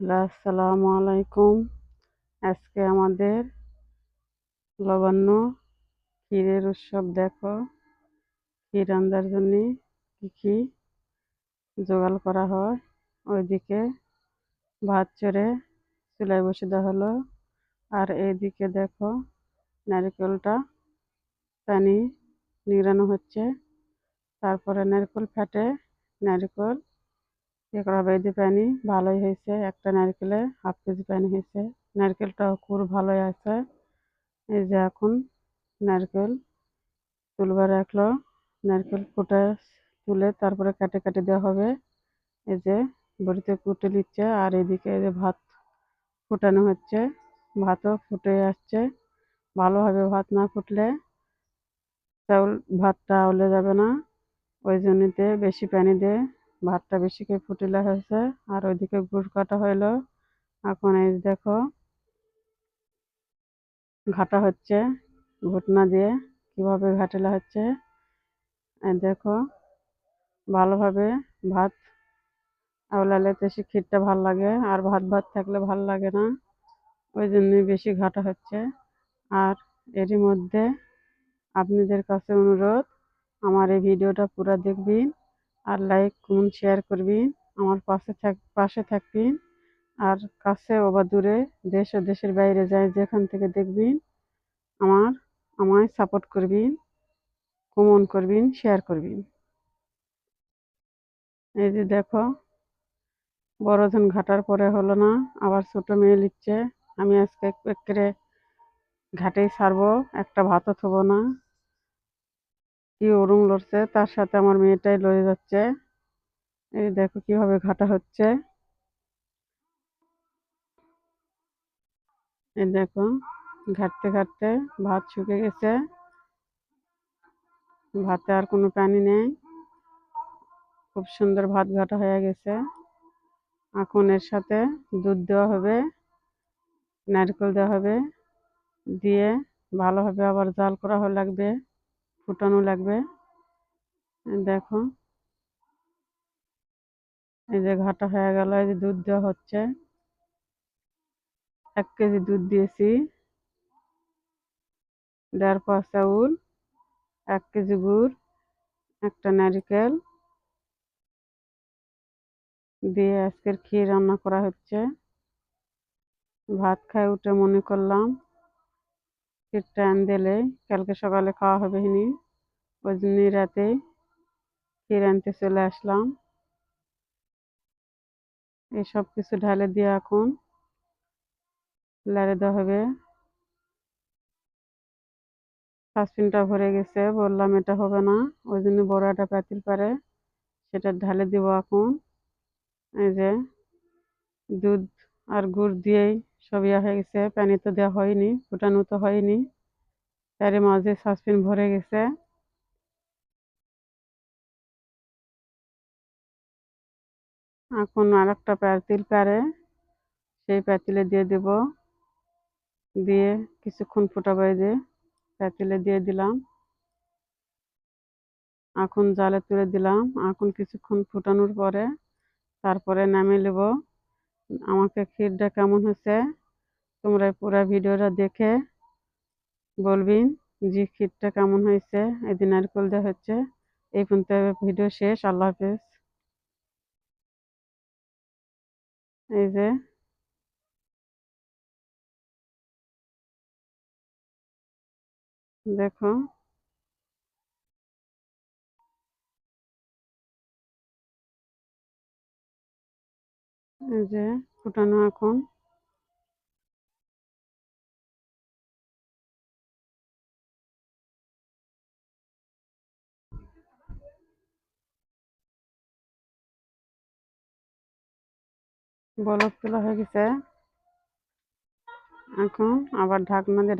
আসসালামু আলাইকুম। আজকে আমাদের লবণ্য ক্ষীরের উৎসব, দেখো। ক্ষীর রান্নার জন্য কী কী জোগাড় করা হয়? ওইদিকে ভাত চড়ে চুলায় বসে দেওয়া হলো। আর এইদিকে দেখো নারকেলটা পানি নিড়ানো হচ্ছে। তারপরে নারকেল ফেটে নারকেল করা হবে এই পানি ভালোই হয়েছে, একটা নারকেলে হাফ কেজি পানি হয়েছে। নারকেলটাও খুব ভালোই আছে। এই যে এখন নারকেল তুলবার রাখল নারকেল ফুটে তুলে তারপরে কাটে কাটে দেওয়া হবে। এই যে বড়িতে কুটে দিচ্ছে, আর এদিকে এই যে ভাত ফুটানো হচ্ছে, ভাতও ফুটে আসছে। ভালোভাবে ভাত না ফুটলে চাউল ভাতটা আউলে যাবে না। ওই জন্যতে বেশি পানি দিয়ে ভাতটা বেশি করে ফুটিলে হয়েছে, আর ওইদিকে গুড় কাটা হইল। এখন এই দেখো, ঘাটা হচ্ছে ঘটনা দিয়ে, কীভাবে ঘাটেলা হচ্ছে। দেখো, ভালোভাবে ভাত আওলালে বেশি ক্ষীরটা ভালো লাগে, আর ভাত ভাত থাকলে ভালো লাগে না। ওই জন্যই বেশি ঘাটা হচ্ছে। আর এরই মধ্যে আপনাদের কাছে অনুরোধ, আমার এই ভিডিওটা পুরো দেখবেন। আর লাইক কমেন্ট শেয়ার করবেন আমার পাশে থাক, পাশে থাকবেন আর কাছে বা দূরে দেশ ও দেশের বাইরে যায় যেখান থেকে দেখবেন আমার, আমায় সাপোর্ট করবেন কমন করবেন শেয়ার করবেন এই যে দেখো, বড়জন ঘাটার পরে হলো না, আবার ছোট মেয়ে লিখছে, আমি আজকে একেরে ঘাটেই ছাড়বো, একটা ভাতও থবো না। কি ওরুম লড়ছে, তার সাথে আমার মেয়েটাই লড়ে যাচ্ছে। এই দেখো কীভাবে ঘাটা হচ্ছে। এই দেখো, ঘাটতে ঘাটতে ভাত শুকে গেছে। ভাতে আর কোনো পানি নেই। খুব সুন্দর ভাত ঘাটা হয়ে গেছে। এখন এর সাথে দুধ দেওয়া হবে, নারকেল দেওয়া হবে, দিয়ে ভালোভাবে আবার জাল করা লাগবে। ফুটানো লাগবে। দেখো। এই যে ঘাটা হয়ে গেল, এই যে দুধ দেওয়া হচ্ছে। এক কেজি দুধ দিয়েছি। দেড় পাঁচ চাউল এক কেজি গুড়, একটা নারিকেল। দিয়ে আজকের ক্ষীর রান্না করা হচ্ছে। ভাত খাই উঠে মনে করলাম। ক্ষীরটা আন দিলে কালকে সকালে খাওয়া হবে হিনি ওই জন্যই রাতে ক্ষীর আনতে চলে আসলাম। এই সব কিছু ঢালে দিয়ে এখন লাড়ে দেওয়া হবে। সাসপিনটা ভরে গেছে, বললাম এটা হবে না। ওই জন্য বড় একটা পাতিল পারে সেটা ঢালে দিব এখন। এই যে দুধ আর গুড় দিয়েই সব ইয়া হয়ে গেছে। পানি তো দেওয়া হয়নি, ফুটানো তো হয়নি। তার মাঝে সাসপিন ভরে গেছে। এখন আর একটা পাতিল পারে সেই পাতিলে দিয়ে দেব। দিয়ে কিছুক্ষণ ফুটাবো যে পাতিলে দিয়ে দিলাম। এখন জালে তুলে দিলাম। এখন কিছুক্ষণ ফুটানোর পরে তারপরে নামিয়ে নেব। আমাকে ক্ষীরটা কেমন হয়েছে? তোমরা পুরো ভিডিওটা দেখে বলবিন যে ক্ষীরটা কেমন হয়েছে। এই দিন নারকেল দেওয়া হচ্ছে। এই পর্যন্ত ভিডিও শেষ। আল্লাহ হাফেজ। এই যে। দেখো। যে ফুটানো এখন। বলক তোলা হয়ে গেছে। এখন আবার ঢাকনা দিয়ে